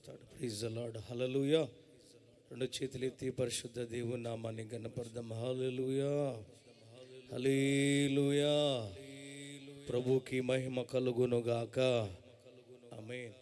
చేస్తాడు. ప్లీజ్ అలాడ్ హలలుయ రెండు చేతులు ఎత్తి పరిశుద్ధ దేవుని నామాన్ని గణపడదాం హలలుయా హలీలుయా ప్రభుకి మహిమ కలుగునుగాక. ఆమేన్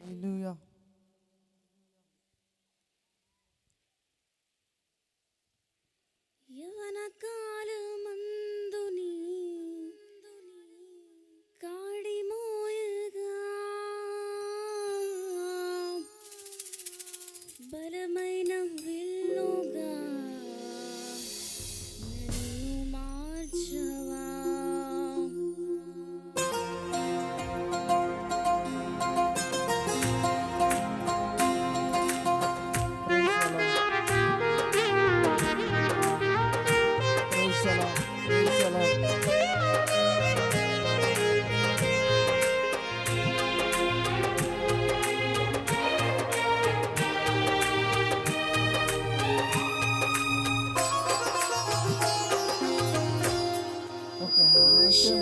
Hallelujah.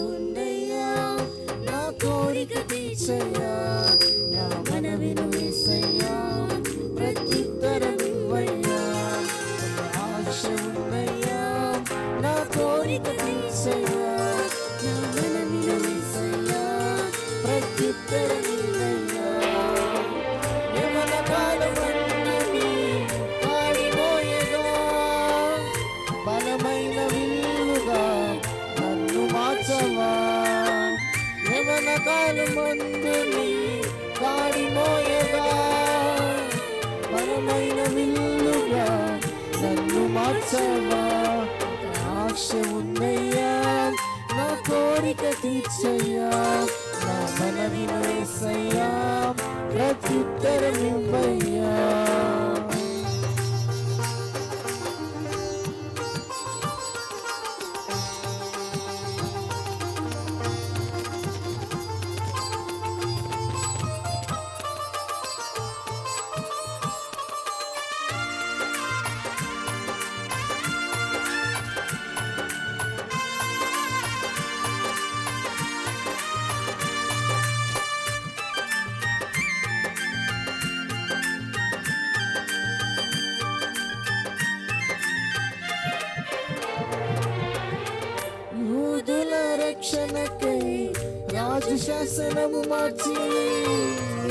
ఉండయ్యా నా కోరిక తీర్చయ్యా పాదాలు ముందు నీ వాడి మోయగా. పరమైన విల్లుగా నన్ను మార్చవా. ఆశ ఉన్నయ్యా నా కోరిక తీర్చయ్యా. నా మనవి వేసయ్యా ప్రత్యుత్తరం వ్యసనము శాసనము మార్చి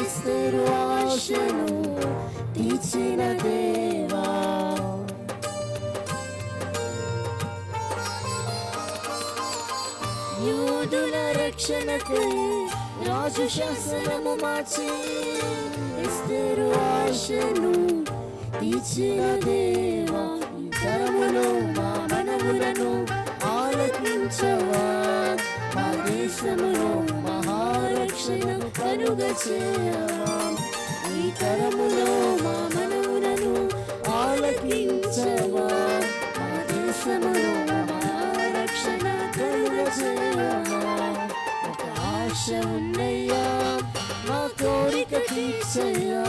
ఇస్తారు ఆశను తీర్చిన దేవా యూదుల రక్షణకై రాజు శాసనము మార్చి ఇస్తారు ఆశను తీర్చిన దేవా ఈ తరములో మా మనవులను ఆలకించవా మా దేశములో రక్షణ కనుగ చేయవా ఈ తరములో మా మనవులను ఆలకించవా? మా దేశములో మహారక్షణ కనుగ చేయవా ఒక ఆశ ఉన్నయ్యా మా కోరిక తీర్చయ్యా.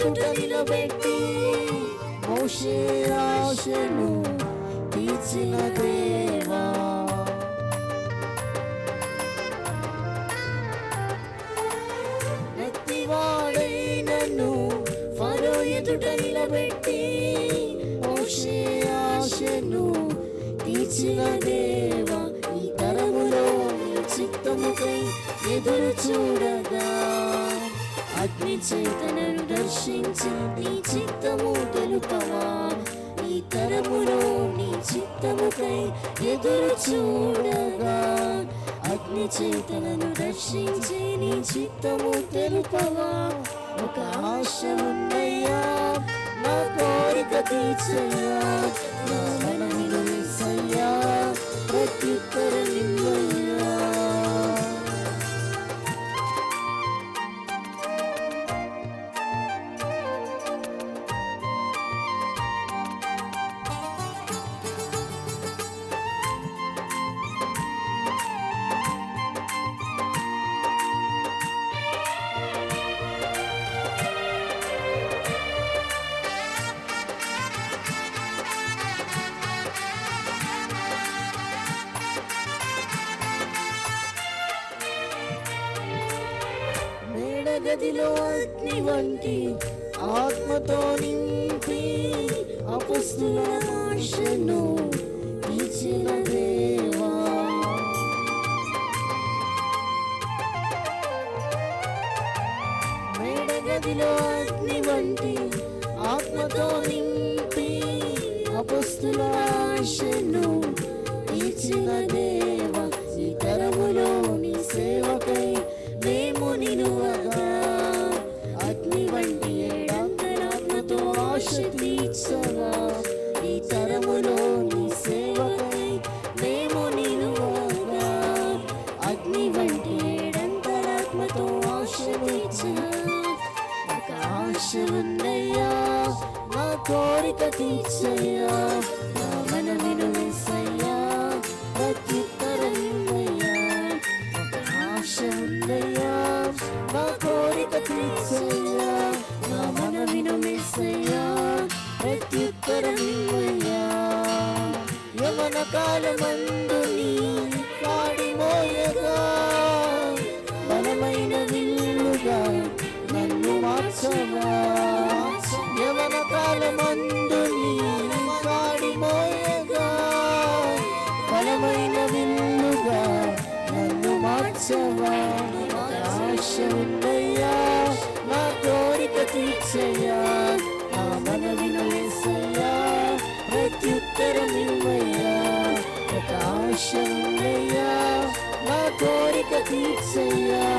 ఎదుట నిలబెట్టి మోషే ఆశను తీర్చ తీర్చిన దేవా. నత్తివాడైనను ఫరో ఎదుట నిలబెట్టి మోషే ఆశను తీర్చిన దేవా. ఈ తరములో నీ చిత్తముకై ఎదురు చూడగా అగ్ని చేతనను దర్శించి నీ చిత్తము తెలుపవా? నీ తరమును నీ చిత్తముకై ఎదురు చూడగా. అగ్ని చేతనను దర్శించి నీ చిత్తము తెలుపవా? ఒక ఆశ ఉన్నయ్యా నా కోరిక తీర్చయ్యా గదిలో అగ్ని వంటి ఆత్మతో నింపి అపస్తుల ఆశను ఇచ్చిన దేవా. మేడగదిలో అగ్ని వంటి ఆత్మతో నింపి యవన కాలమందు నీ మోయగా బలమైన విల్లుగా నన్ను మార్చవా యవన కాలమందు నీ కాడి మోయగా బలమైన విల్లుగా నన్ను మార్చవా ఆశ ఉందయ్యా నా కోరిక తీర్చయ్యా. ఒక ఆశ